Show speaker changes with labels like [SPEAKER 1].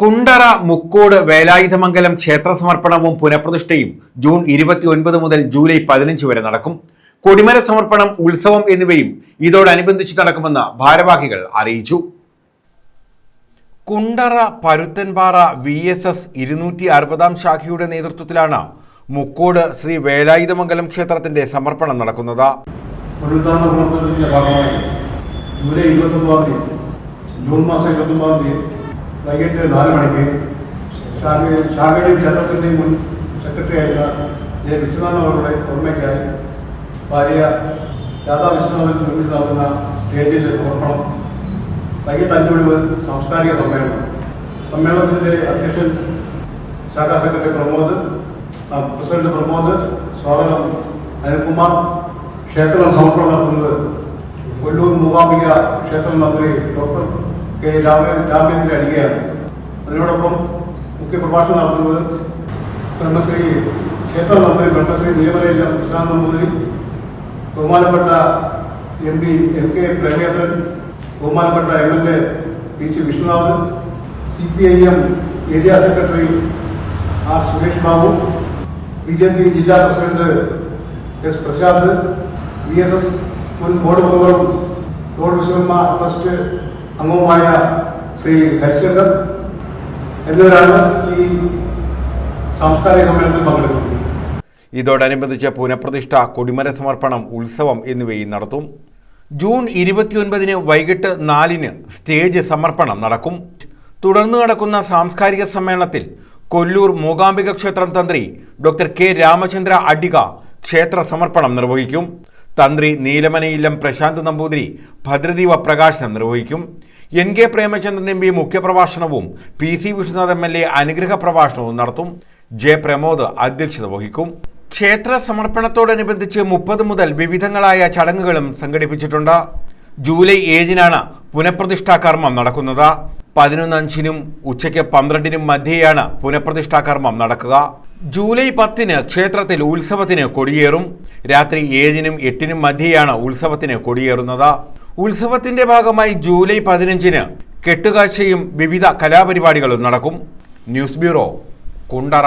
[SPEAKER 1] കുണ്ടറ മുക്കോട് വേലായുധമംഗലം ക്ഷേത്ര സമർപ്പണവും പുനഃപ്രതിഷ്ഠയും ജൂൺ ഇരുപത്തി ഒൻപത് മുതൽ ജൂലൈ പതിനഞ്ച് വരെ നടക്കും. കൊടിമര സമർപ്പണം ഉത്സവം എന്നിവയും ഇതോടനുബന്ധിച്ച് നടക്കുമെന്ന് ഭാരവാഹികൾ അറിയിച്ചു. Kundara Paruthanpara V S S ഇരുന്നൂറ്റി അറുപതാം ശാഖയുടെ നേതൃത്വത്തിലാണ് മുക്കോട് ശ്രീ വേലായുധമംഗലം ക്ഷേത്രത്തിന്റെ സമർപ്പണം നടക്കുന്നത്.
[SPEAKER 2] ജൂലൈ ജൂൺ മാസം ഇരുപത്തൊമ്പതാം തീയതി വൈകിട്ട് നാല് മണിക്ക് ശാഖ ക്ഷേത്രത്തിന്റെയും മുൻ സെക്രട്ടറി ആയിരുന്ന ജെ വിശ്വനാഥൻ അവരുടെ ഓർമ്മയ്ക്കായി ഭാര്യ രാധാ വിശ്വനാഥൻ നിർമ്മിച്ചു നൽകുന്ന സ്റ്റേജിന്റെ സമർപ്പണം വൈകിട്ട് അഞ്ചു മണി മുതൽ സാംസ്കാരിക സമ്മേളനം. സമ്മേളനത്തിന്റെ അധ്യക്ഷൻ ശാഖാ സെക്രട്ടറി പ്രമോദ് പ്രസിഡന്റ് പ്രമോദ് സ്വാഗതം അനിൽകുമാർ. ക്ഷേത്രം സമർപ്പണം നടത്തുന്നത് കൊല്ലൂർ മൂകാംബിക ക്ഷേത്രം മന്ത്രി ഡോക്ടർ കെ രാമ രാമേന്ദ്രൻ അടികയാണ്. അതിനോടൊപ്പം മുഖ്യപ്രഭാഷണം നടത്തുന്നത് ബ്രഹ്മശ്രീ ക്ഷേത്ര മന്ത്രി ബ്രഹ്മശ്രീ നീലമലയിലെ പ്രശാന്ത് നമ്പൂതിരി ബഹുമാനപ്പെട്ട M P M K Premendran ബഹുമാനപ്പെട്ട M L A P C Vishwanath C P I M area secretary R Suresh Babu B J P ജില്ലാ president S Prashanth B S S മുൻ ബോർഡ് മെമ്പറും ബോർഡ് വിശ്വകർമ്മ ട്രസ്റ്റ് അംഗവുമായ ശ്രീ ഹരിശങ്കർ എന്നിവരാണ് ഈ സാംസ്കാരിക സമ്മേളനത്തിൽ പങ്കെടുക്കുന്നത്.
[SPEAKER 1] ഇതോടനുബന്ധിച്ച് പുനഃപ്രതിഷ്ഠ കൊടിമര സമർപ്പണം ഉത്സവം എന്നിവയും നടത്തും. ജൂൺ ഇരുപത്തിയൊൻപതിന് വൈകിട്ട് നാലിന് സ്റ്റേജ് സമർപ്പണം നടക്കും. തുടർന്ന് നടക്കുന്ന സാംസ്കാരിക സമ്മേളനത്തിൽ കൊല്ലൂർ മൂകാംബിക ക്ഷേത്രം തന്ത്രി ഡോക്ടർ കെ രാമചന്ദ്ര അഡിക ക്ഷേത്ര സമർപ്പണം നിർവഹിക്കും. തന്ത്രി നീലമനയില്ലം പ്രശാന്ത് നമ്പൂതിരി ഭദ്രദീപ പ്രകാശനം നിർവഹിക്കും. N K Premachandran M P മുഖ്യപ്രഭാഷണവും P C Vishnunath M L A അനുഗ്രഹ പ്രഭാഷണവും നടത്തും. ജെ പ്രമോദ് അധ്യക്ഷത വഹിക്കും. ക്ഷേത്ര സമർപ്പണത്തോടനുബന്ധിച്ച് മുപ്പത് മുതൽ വിവിധങ്ങളായ ചടങ്ങുകളും സംഘടിപ്പിച്ചിട്ടുണ്ട്. ജൂലൈ ഏഴിനാണ് പുനഃപ്രതിഷ്ഠാ കർമ്മം നടക്കുന്നത്. പതിനൊന്ന് അഞ്ചിനും ഉച്ചയ്ക്ക് പന്ത്രണ്ടിനും മധ്യേയാണ് പുനഃപ്രതിഷ്ഠാ കർമ്മം നടക്കുക. ജൂലൈ പത്തിന് ക്ഷേത്രത്തിൽ ഉത്സവത്തിന് കൊടിയേറും. രാത്രി ഏഴിനും എട്ടിനും മധ്യേയാണ് ഉത്സവത്തിന് കൊടിയേറുന്നത്. ഉത്സവത്തിന്റെ ഭാഗമായി ജൂലൈ പതിനഞ്ചിന് കെട്ടുകാഴ്ചയും വിവിധ കലാപരിപാടികളും നടക്കും. News bureau Kundara.